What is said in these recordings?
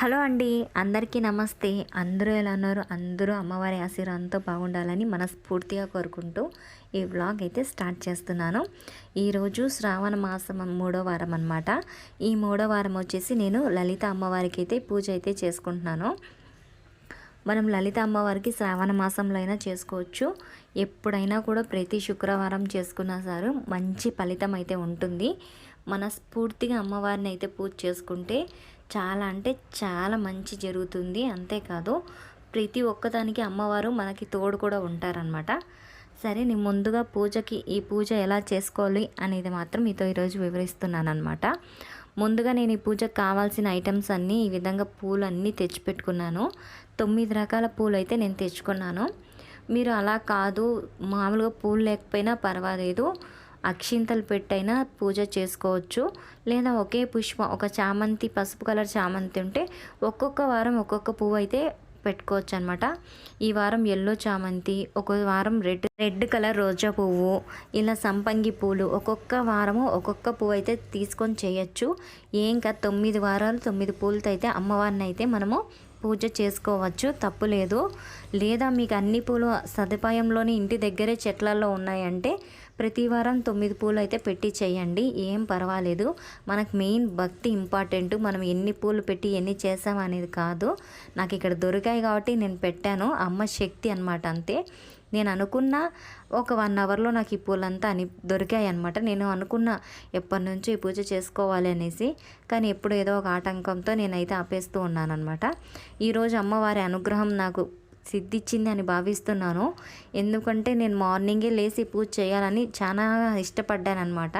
Hello అండి అందరికీ నమస్తే. అందరూ ఎలా ఉన్నారు? అందరూ అమ్మవారి ఆశీర్వాదంతో బాగుండాలని మనస్ఫూర్తిగా కోరుకుంటూ ఈ వ్లాగ్ అయితే స్టార్ట్ చేస్తున్నాను. ఈరోజు శ్రావణ మాసం మూడో వారం అనమాట ఈ మూడో వారం వచ్చేసి నేను లలిత అమ్మవారికి అయితే పూజ అయితే చేసుకుంటున్నాను. మనం లలిత అమ్మవారికి శ్రావణ మాసంలో అయినా చేసుకోవచ్చు. ఎప్పుడైనా కూడా ప్రతి శుక్రవారం చేసుకున్నా సరే మంచి ఫలితం అయితే ఉంటుంది. మనస్ఫూర్తిగా అమ్మవారిని అయితే పూజ చేసుకుంటే చాలా అంటే చాలా మంచి జరుగుతుంది. అంతేకాదు ప్రతి ఒక్కదానికి అమ్మవారు మనకి తోడు కూడా ఉంటారనమాట సరే నేను ముందుగా పూజకి ఈ పూజ ఎలా చేసుకోవాలి అనేది మాత్రం మీతో ఈరోజు వివరిస్తున్నాను అనమాట ముందుగా నేను ఈ పూజకు కావాల్సిన ఐటమ్స్ అన్నీ ఈ విధంగా పూలు అన్నీ తెచ్చిపెట్టుకున్నాను. తొమ్మిది రకాల పూలు అయితే నేను తెచ్చుకున్నాను. మీరు అలా కాదు మామూలుగా పూలు లేకపోయినా పర్వాలేదు. అక్షింతలు పెట్టైనా పూజ చేసుకోవచ్చు. లేదా ఒకే పుష్పం ఒక చామంతి పసుపు కలర్ చామంతి ఉంటే ఒక్కొక్క వారం ఒక్కొక్క పువ్వు అయితే పెట్టుకోవచ్చు అనమాట ఈ వారం ఎల్లో చామంతి ఒక వారం రెడ్ రెడ్ కలర్ రోజా పువ్వు ఇలా సంపంగి పూలు ఒక్కొక్క వారము ఒక్కొక్క పువ్వు అయితే తీసుకొని చేయొచ్చు. ఏం కాదు తొమ్మిది వారాలు తొమ్మిది పూలతో అయితే అమ్మవారిని అయితే మనము పూజ చేసుకోవచ్చు తప్పు లేదు. లేదా మీకు అన్ని పూలు సదుపాయంలోని ఇంటి దగ్గరే చెట్లలో ఉన్నాయంటే ప్రతి వారం తొమ్మిది పూలు అయితే పెట్టి చేయండి. ఏం పర్వాలేదు. మనకు మెయిన్ భక్తి ఇంపార్టెంట్. మనం ఎన్ని పూలు పెట్టి ఎన్ని చేసాం అనేది కాదు. నాకు ఇక్కడ దొరికాయి కాబట్టి నేను పెట్టాను. అమ్మ శక్తి అనమాట అంతే. నేను అనుకున్న ఒక వన్ అవర్లో నాకు ఈ పూలంతా అని దొరికాయి అనమాట నేను అనుకున్న ఎప్పటి నుంచో ఈ పూజ చేసుకోవాలి అనేసి కానీ ఎప్పుడు ఏదో ఒక ఆటంకంతో నేనైతే ఆపేస్తూ ఉన్నానమాట ఈరోజు అమ్మవారి అనుగ్రహం నాకు సిద్ధిచ్చింది అని భావిస్తున్నాను. ఎందుకంటే నేను మార్నింగే లేచి పూజ చేయాలని చాలా ఇష్టపడ్డాను అనమాట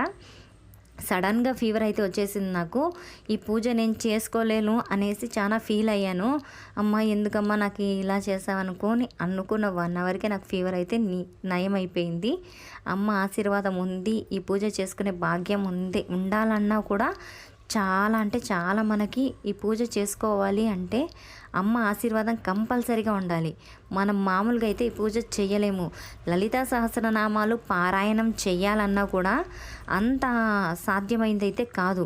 సడన్గా ఫీవర్ అయితే వచ్చేసింది నాకు. ఈ పూజ నేను చేసుకోలేను అనేసి చాలా ఫీల్ అయ్యాను. అమ్మ ఎందుకమ్మా నాకు ఇలా చేసావనుకోని అనుకున్న వన్ అవర్కే నాకు ఫీవర్ అయితే నయం అయిపోయింది అమ్మ ఆశీర్వాదం ఉంది ఈ పూజ చేసుకునే భాగ్యం ఉంది ఉండాలన్నా కూడా చాలా అంటే చాలా మనకి ఈ పూజ చేసుకోవాలి అంటే అమ్మ ఆశీర్వాదం కంపల్సరీగా ఉండాలి. మనం మామూలుగా అయితే ఈ పూజ చేయలేము లలితా సహస్రనామాలు పారాయణం చేయాలన్నా కూడా అంత సాధ్యమైందైతే కాదు.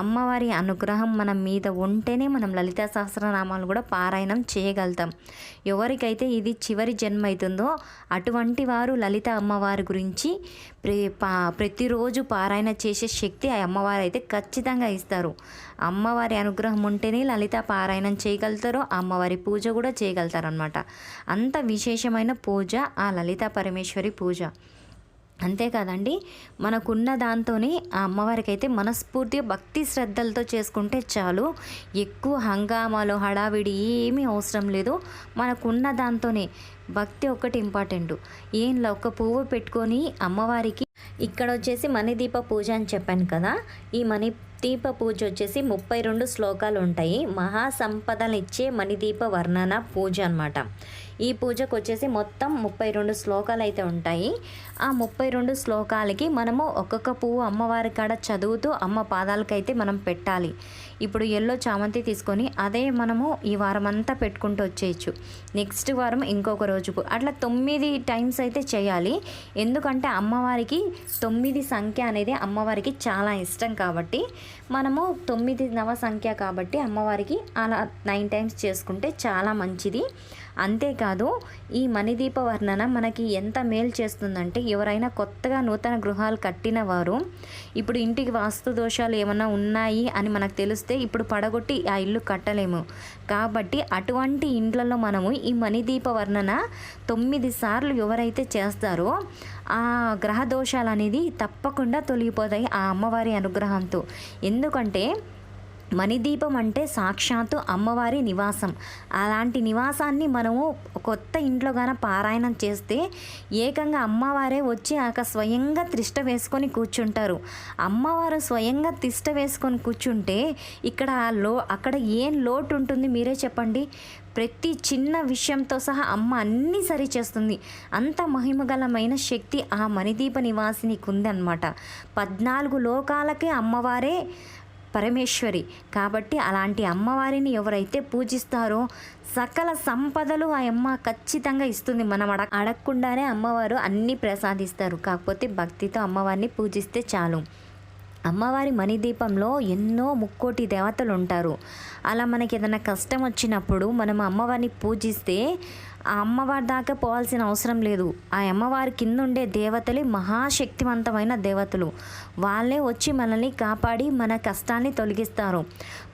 అమ్మవారి అనుగ్రహం మన మీద ఉంటేనే మనం లలితా సహస్రనామాలు కూడా పారాయణం చేయగలుగుతాం. ఎవరికైతే ఇది చివరి జన్మ అవుతుందో అటువంటి వారు లలిత అమ్మవారి గురించి ప్రతిరోజు పారాయణ చేసే శక్తి ఆ అమ్మవారు అయితే ఖచ్చితంగా ఇస్తారు. అమ్మవారి అనుగ్రహం ఉంటేనే లలిత పారాయణం చేయగలుగుతారు అమ్మవారి పూజ కూడా చేయగలుగుతారనమాట అంత విశేషమైన పూజ ఆ లలిత పరమేశ్వరి పూజ. అంతే మనకున్న దాంతోనే ఆ అమ్మవారికి అయితే మనస్ఫూర్తిగా భక్తి శ్రద్ధలతో చేసుకుంటే చాలు. ఎక్కువ హంగామాలు హడావిడి ఏమీ అవసరం లేదు. మనకున్న దాంతోనే భక్తి ఒక్కటి ఇంపార్టెంట్. ఏం ఒక పువ్వు పెట్టుకొని అమ్మవారికి ఇక్కడ వచ్చేసి మణిదీప పూజ అని చెప్పాను కదా. ఈ మణి దీప పూజ వచ్చేసి ముప్పై రెండు శ్లోకాలు ఉంటాయి మహాసంపదలు ఇచ్చే మణిదీప వర్ణన పూజ అనమాట ఈ పూజకు వచ్చేసి మొత్తం ముప్పై రెండు శ్లోకాలు అయితే ఉంటాయి. ఆ ముప్పై రెండు శ్లోకాలకి మనము ఒక్కొక్క పువ్వు అమ్మవారి కాడ చదువుతూ అమ్మ పాదాలకైతే మనం పెట్టాలి. ఇప్పుడు ఎల్లో చామంతి తీసుకొని అదే మనము ఈ వారం అంతా పెట్టుకుంటూ వచ్చేయచ్చు. నెక్స్ట్ వారం ఇంకొక రోజుకు అట్లా తొమ్మిది టైమ్స్ అయితే చేయాలి. ఎందుకంటే అమ్మవారికి తొమ్మిది సంఖ్య అనేది అమ్మవారికి చాలా ఇష్టం కాబట్టి మనము తొమ్మిది నవ సంఖ్య కాబట్టి అమ్మవారికి అలా నైన్ టైమ్స్ చేసుకుంటే చాలా మంచిది. అంతేకాదు ఈ మణిదీప వర్ణన మనకి ఎంత మేలు చేస్తుందంటే ఎవరైనా కొత్తగా నూతన గృహాలు కట్టిన వారు ఇప్పుడు ఇంటికి వాస్తు దోషాలు ఏమైనా ఉన్నాయి అని మనకు తెలిస్తే ఇప్పుడు పడగొట్టి ఆ ఇల్లు కట్టలేము. కాబట్టి అటువంటి ఇండ్లలో మనము ఈ మణిదీప వర్ణన తొమ్మిది సార్లు ఎవరైతే చేస్తారో ఆ గ్రహ దోషాలు అనేది తప్పకుండా తొలగిపోతాయి ఆ అమ్మవారి అనుగ్రహంతో. ఎందుకంటే మణిదీపం అంటే సాక్షాత్తు అమ్మవారి నివాసం. అలాంటి నివాసాన్ని మనము కొత్త ఇంట్లో గాన పారాయణం చేస్తే ఏకంగా అమ్మవారే వచ్చి ఆక స్వయంగా తిష్ట వేసుకొని కూర్చుంటారు. అమ్మవారు స్వయంగా తిష్ట వేసుకొని కూర్చుంటే ఇక్కడ లో అక్కడ ఏం లోటు ఉంటుంది మీరే చెప్పండి? ప్రతి చిన్న విషయంతో సహా అమ్మ అన్నీ సరి చేస్తుంది. అంత మహిమగలమైన శక్తి ఆ మణిదీప నివాసినికి ఉందన్నమాట. పద్నాలుగు లోకాలకే అమ్మవారే పరమేశ్వరి. కాబట్టి అలాంటి అమ్మవారిని ఎవరైతే పూజిస్తారో సకల సంపదలు ఆ అమ్మ ఖచ్చితంగా ఇస్తుంది. మనం అడ అడగకుండానే అమ్మవారు అన్నీ ప్రసాదిస్తారు. కాకపోతే భక్తితో అమ్మవారిని పూజిస్తే చాలు. అమ్మవారి మణిదీపంలో ఎన్నో ముక్కోటి దేవతలు ఉంటారు అలా మనకి ఏదైనా కష్టం వచ్చినప్పుడు మనం అమ్మవారిని పూజిస్తే ఆ అమ్మవారి దాకా పోవాల్సిన అవసరం లేదు. ఆ అమ్మవారి కింద ఉండే దేవతలే మహాశక్తివంతమైన దేవతలు. వాళ్ళే వచ్చి మనల్ని కాపాడి మన కష్టాన్ని తొలగిస్తారు.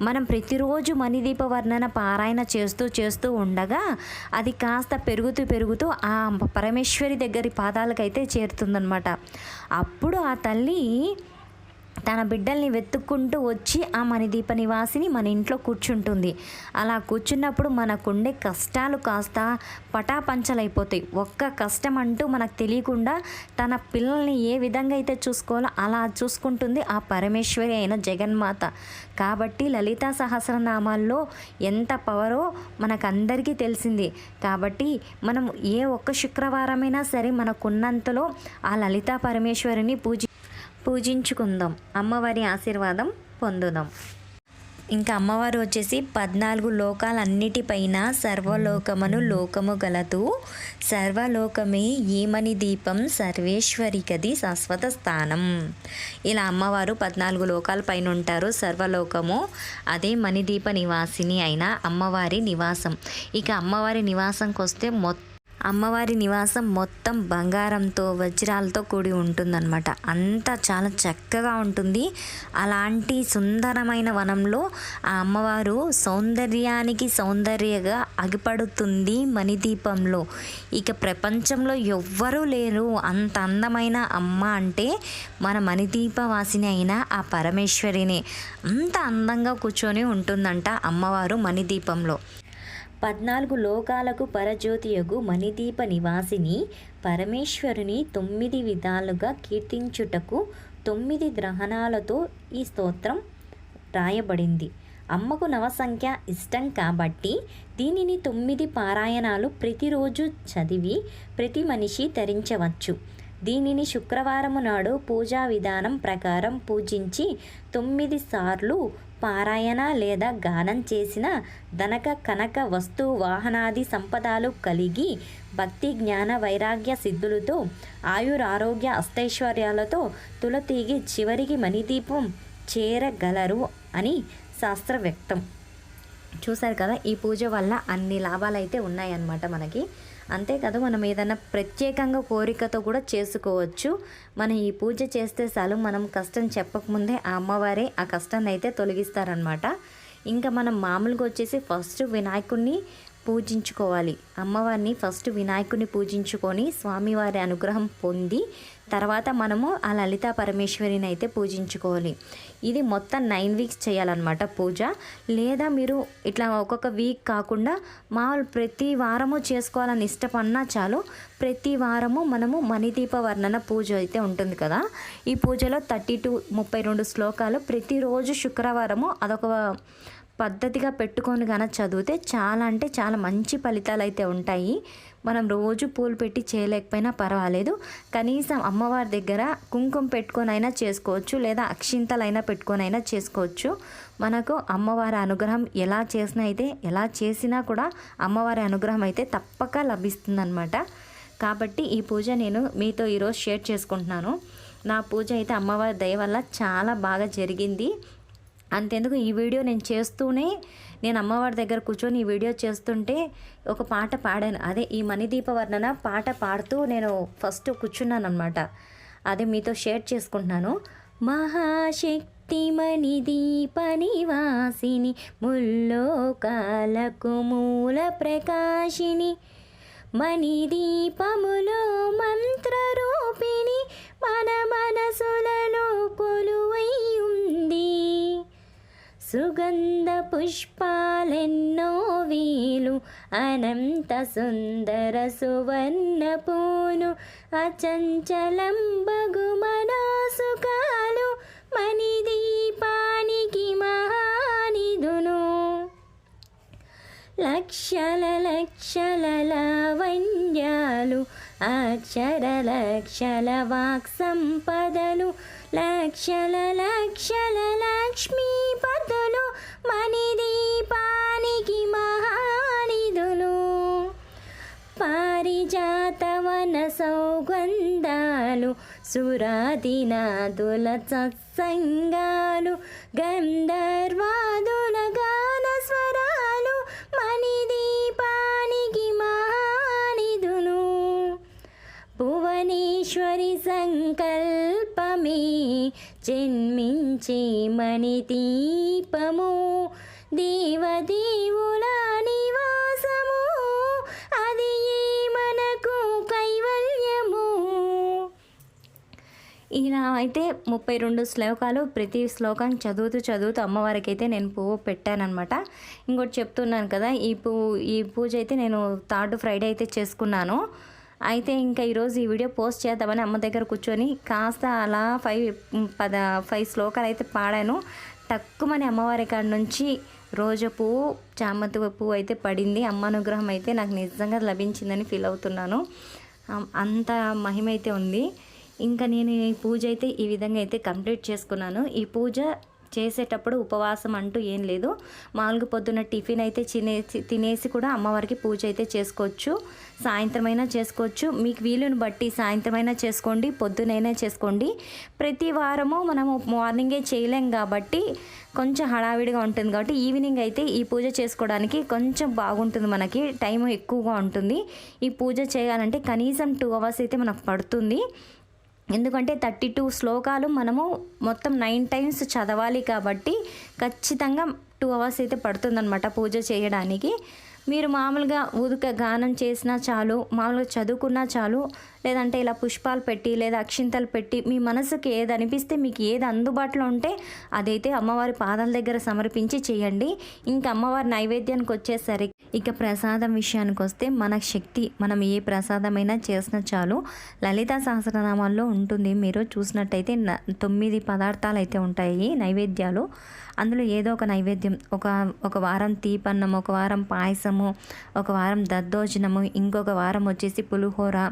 మనం ప్రతిరోజు మణిదీప వర్ణన పారాయణ చేస్తూ చేస్తూ ఉండగా అది కాస్త పెరుగుతూ పెరుగుతూ ఆ పరమేశ్వరి దగ్గరి పాదాలకైతే చేరుతుందనమాట అప్పుడు ఆ తల్లి తన బిడ్డల్ని వెతుక్కుంటూ వచ్చి ఆ మణిదీప నివాసిని మన ఇంట్లో కూర్చుంటుంది. అలా కూర్చున్నప్పుడు మనకుండే కష్టాలు కాస్త పటాపంచలైపోతాయి. ఒక్క కష్టం అంటూ మనకు తెలియకుండా తన పిల్లల్ని ఏ విధంగా అయితే చూసుకోవాలో అలా చూసుకుంటుంది ఆ పరమేశ్వరి అయిన జగన్మాత. కాబట్టి లలితా సహస్రనామాల్లో ఎంత పవరో మనకందరికీ తెలిసింది. కాబట్టి మనం ఏ ఒక్క శుక్రవారమైనా సరే మనకున్నంతలో ఆ లలితా పరమేశ్వరిని పూజ పూజించుకుందాం. అమ్మవారి ఆశీర్వాదం పొందుదాం. ఇంకా అమ్మవారు వచ్చేసి పద్నాలుగు లోకాలన్నిటిపైన సర్వలోకమును లోకము గలదు. సర్వలోకమే ఏమని దీపం? సర్వేశ్వరికది శాశ్వత స్థానం. ఇలా అమ్మవారు పద్నాలుగు లోకాల పైన ఉంటారు. సర్వలోకము అదే మణిదీప నివాసిని అయిన అమ్మవారి నివాసం. ఇక అమ్మవారి నివాసంకి వస్తే మొత్తం అమ్మవారి నివాసం మొత్తం బంగారంతో వజ్రాలతో కూడి ఉంటుందన్నమాట. అంతా చాలా చక్కగా ఉంటుంది. అలాంటి సుందరమైన వనంలో ఆ అమ్మవారు సౌందర్యానికి సౌందర్యగా అగిపడుతుంది మణిదీపంలో. ఇక ప్రపంచంలో ఎవ్వరూ లేరు. అంత అందమైన అమ్మ అంటే మన మణిదీపవాసిని అయిన ఆ పరమేశ్వరినే. అంత అందంగా కూర్చొని ఉంటుందంట అమ్మవారు మణిదీపంలో. పద్నాలుగు లోకాలకు పరజ్యోతియగు మణిదీప నివాసిని పరమేశ్వరుని తొమ్మిది విధాలుగా కీర్తించుటకు తొమ్మిది గ్రహణాలతో ఈ స్తోత్రం రాయబడింది. అమ్మకు నవసంఖ్య ఇష్టం కాబట్టి దీనిని తొమ్మిది పారాయణాలు ప్రతిరోజు చదివి ప్రతి మనిషి ధరించవచ్చు. దీనిని శుక్రవారము నాడు పూజా విధానం ప్రకారం పూజించి తొమ్మిది సార్లు పారాయణ లేదా గానం చేసిన ధనక కనక వస్తు వాహనాది సంపదలు కలిగి భక్తి జ్ఞాన వైరాగ్య సిద్ధులతో ఆయురారోగ్య అష్టైశ్వర్యాలతో తులతీగి చివరికి మణిదీపం చేరగలరు అని శాస్త్ర వ్యక్తం చూసారు కదా ఈ పూజ వల్ల అన్ని లాభాలు అయితే ఉన్నాయన్నమాట మనకి. అంతేకాదు మనం ఏదైనా ప్రత్యేకంగా కోరికతో కూడా చేసుకోవచ్చు. మనం ఈ పూజ చేస్తే చాలు మనం కష్టం చెప్పకముందే ఆ అమ్మవారే ఆ కష్టాన్ని అయితే తొలగిస్తారనమాట ఇంకా మనం మామూలుగా వచ్చేసి ఫస్ట్ వినాయకుడిని పూజించుకోవాలి. అమ్మవారిని ఫస్ట్ వినాయకుడిని పూజించుకొని స్వామివారి అనుగ్రహం పొంది తర్వాత మనము ఆ లలితా పరమేశ్వరిని అయితే పూజించుకోవాలి. ఇది మొత్తం నైన్ వీక్స్ చేయాలన్నమాట పూజ. లేదా మీరు ఇట్లా ఒక్కొక్క వీక్ కాకుండా మామూలు ప్రతి వారము చేసుకోవాలని ఇష్టపడినా చాలు ప్రతి వారము మనము మణిదీప వర్ణన పూజ అయితే ఉంటుంది కదా. ఈ పూజలో థర్టీ టు ముప్పై రెండు శ్లోకాలు ప్రతిరోజు శుక్రవారము అదొక పద్ధతిగా పెట్టుకొని కనుక చదివితే చాలా అంటే చాలా మంచి ఫలితాలు అయితే ఉంటాయి. మనం రోజు పూలు పెట్టి చేయలేకపోయినా పర్వాలేదు. కనీసం అమ్మవారి దగ్గర కుంకుమ పెట్టుకొని అయినా చేసుకోవచ్చు లేదా అక్షింతలైనా పెట్టుకొని అయినా చేసుకోవచ్చు. మనకు అమ్మవారి అనుగ్రహం ఎలా చేసినా అయితే ఎలా చేసినా కూడా అమ్మవారి అనుగ్రహం అయితే తప్పక లభిస్తుందన్నమాట. కాబట్టి ఈ పూజ నేను మీతో ఈరోజు షేర్ చేసుకుంటున్నాను. నా పూజ అయితే అమ్మవారి దయ వల్ల చాలా బాగా జరిగింది. అంతెందుకు ఈ వీడియో నేను చేస్తూనే నేను అమ్మవారి దగ్గర కూర్చొని ఈ వీడియో చేస్తుంటే ఒక పాట పాడాను. అదే ఈ మణిదీప వర్ణన పాట పాడుతూ నేను ఫస్ట్ కూర్చున్నాను అనమాట అదే మీతో షేర్ చేసుకుంటున్నాను. మహాశక్తి మణిదీప నివాసిని ముల్లోకాలకు మూల ప్రకాశిని మణిదీపములో మంత్రరూపిణి మన మనసులలో కొలువై ఉంది. సుగంధ పుష్పాలెన్నో వీలు అనంత సుందర సువర్ణ పూను అచంచలం బగుమనోసుకాలు మణిదీపానికి మహానిధును లక్షల లక్షల లావణ్యాలు అక్షర లక్షల వాక్ సంపదలు లక్షల లక్షల మణి దీపానికి మహానిధులు. పారిజాతవన సౌగంధాలు సురాదినాదుల సత్సంగాలు గంధర్వాదుల గాన స్వరాలు మణి దీపానికి మహానిధులు. భువనేశ్వరి సంకల్పమే జన్మించే మణిదీపము. దేవదేవుల నివాసము. అది ఏ మనకు కైవల్యము? ఇలా అయితే ముప్పై రెండు శ్లోకాలు ప్రతి శ్లోకం చదువుతూ చదువుతూ అమ్మవారికి అయితే నేను పువ్వు పెట్టానమాట ఇంకోటి చెప్తున్నాను కదా ఈ పువ్వు ఈ పూజ అయితే నేను థర్డ్ ఫ్రైడే అయితే చేసుకున్నాను. అయితే ఇంకా ఈరోజు ఈ వీడియో పోస్ట్ చేద్దామని అమ్మ దగ్గర కూర్చొని కాస్త అలా ఫైవ్ పద ఫైవ్ శ్లోకాలు అయితే పాడాను. తక్కువని అమ్మవారి కాడ నుంచి రోజు పువ్వు చామంతి పువ్వు అయితే పడింది. అమ్మ అనుగ్రహం అయితే నాకు నిజంగా లభించిందని ఫీల్ అవుతున్నాను. అంత మహిమ అయితే ఉంది. ఇంకా నేను ఈ పూజ అయితే ఈ విధంగా అయితే కంప్లీట్ చేసుకున్నాను. ఈ పూజ చేసేటప్పుడు ఉపవాసం అంటూ ఏం లేదు. మామూలుగా పొద్దున్న టిఫిన్ అయితే తినేసి తినేసి కూడా అమ్మవారికి పూజ అయితే చేసుకోవచ్చు. సాయంత్రం అయినా చేసుకోవచ్చు. మీకు వీలుని బట్టి సాయంత్రం అయినా చేసుకోండి పొద్దునైనా చేసుకోండి. ప్రతి వారము మనము మార్నింగే చేయలేం కాబట్టి కొంచెం హడావిడిగా ఉంటుంది కాబట్టి ఈవినింగ్ అయితే ఈ పూజ చేసుకోవడానికి కొంచెం బాగుంటుంది మనకి. టైం ఎక్కువగా ఉంటుంది. ఈ పూజ చేయాలంటే కనీసం టూ అవర్స్ అయితే మనకు పడుతుంది. ఎందుకంటే థర్టీ టూ శ్లోకాలు మనము మొత్తం నైన్ టైమ్స్ చదవాలి కాబట్టి ఖచ్చితంగా టూ అవర్స్ అయితే పడుతుందన్నమాట పూజ చేయడానికి. మీరు మామూలుగా ఉదుక గానం చేసినా చాలు మామూలుగా చదువుకున్నా చాలు లేదంటే ఇలా పుష్పాలు పెట్టి లేదా అక్షింతలు పెట్టి మీ మనసుకి ఏది అనిపిస్తే మీకు ఏది అందుబాటులో ఉంటే అదైతే అమ్మవారి పాదాల దగ్గర సమర్పించి చేయండి. ఇంకా అమ్మవారి నైవేద్యానికి వచ్చేసరికి ఇక ప్రసాదం విషయానికి వస్తే మన శక్తి మనం ఏ ప్రసాదమైనా చేసిన చాలు. లలిత సహస్రనామాల్లో ఉంటుంది. మీరు చూసినట్టయితే న- తొమ్మిది పదార్థాలు అయితే ఉంటాయి నైవేద్యాలు. అందులో ఏదో ఒక నైవేద్యం ఒక ఒక వారం తీపన్నం ఒక వారం పాయసము ఒక వారం దద్దోజనము ఇంకొక వారం వచ్చేసి పులిహోర.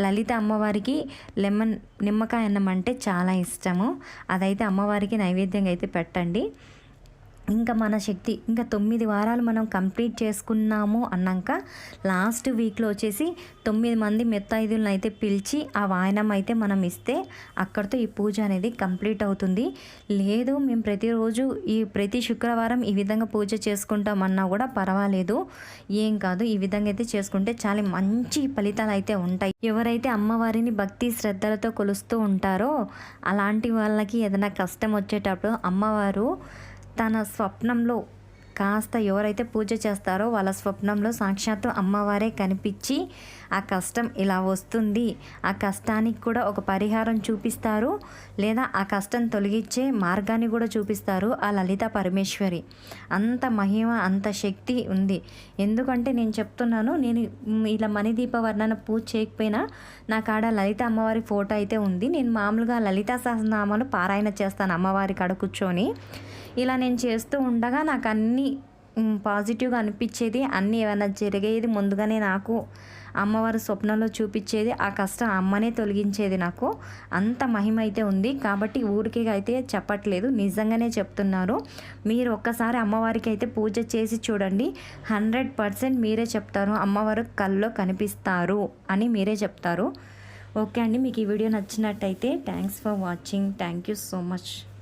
లలిత అమ్మవారికి లెమన్ నిమ్మకాయ అన్నం అంటే చాలా ఇష్టము. అదైతే అమ్మవారికి నైవేద్యంగా అయితే పెట్టండి. ఇంకా మన శక్తి ఇంకా తొమ్మిది వారాలు మనం కంప్లీట్ చేసుకున్నాము అన్నాక లాస్ట్ వీక్లో వచ్చేసి తొమ్మిది మంది మెత్తైదులను అయితే పిలిచి ఆ వాయనం అయితే మనం ఇస్తే అక్కడితో ఈ పూజ అనేది కంప్లీట్ అవుతుంది. లేదు మేము ప్రతిరోజు ఈ ప్రతి శుక్రవారం ఈ విధంగా పూజ చేసుకుంటామన్నా కూడా పర్వాలేదు. ఏం కాదు ఈ విధంగా అయితే చేసుకుంటే చాలా మంచి ఫలితాలు అయితే ఉంటాయి. ఎవరైతే అమ్మవారిని భక్తి శ్రద్ధలతో కొలుస్తూ ఉంటారో అలాంటి వాళ్ళకి ఏదైనా కష్టం వచ్చేటప్పుడు అమ్మవారు తన స్వప్నంలో కాస్త ఎవరైతే పూజ చేస్తారో వాళ్ళ స్వప్నంలో సాక్షాత్తు అమ్మవారే కనిపించి ఆ కష్టం ఇలా వస్తుంది. ఆ కష్టానికి కూడా ఒక పరిహారం చూపిస్తారు. లేదా ఆ కష్టం తొలగించే మార్గాన్ని కూడా చూపిస్తారు ఆ లలిత పరమేశ్వరి. అంత మహిమ అంత శక్తి ఉంది. ఎందుకంటే నేను చెప్తున్నాను నేను ఇలా మణిదీప వర్ణన పూజ చేయకపోయినా నా కాడ లలిత అమ్మవారి ఫోటో అయితే ఉంది. నేను మామూలుగా లలిత సహస్రనామాలు పారాయణ చేస్తాను అమ్మవారి కాడ కూర్చొని. ఇలా నేను చేస్తూ ఉండగా నాకు అన్నీ పాజిటివ్గా అనిపించేది అన్నీ ఏమైనా జరిగేది ముందుగానే నాకు అమ్మవారి స్వప్నంలో చూపించేది ఆ కష్టం అమ్మనే తొలగించేది నాకు. అంత మహిమ అయితే ఉంది. కాబట్టి ఊరికే అయితే చెప్పట్లేదు. నిజంగానే చెప్తున్నారు. మీరు ఒక్కసారి అమ్మవారికి అయితే పూజ చేసి చూడండి. హండ్రెడ్ పర్సెంట్ మీరే చెప్తారు. అమ్మవారు కల్లో కనిపిస్తారు అని మీరే చెప్తారు. ఓకే అండి. మీకు ఈ వీడియో నచ్చినట్టయితే thanks for watching. Thank you so much.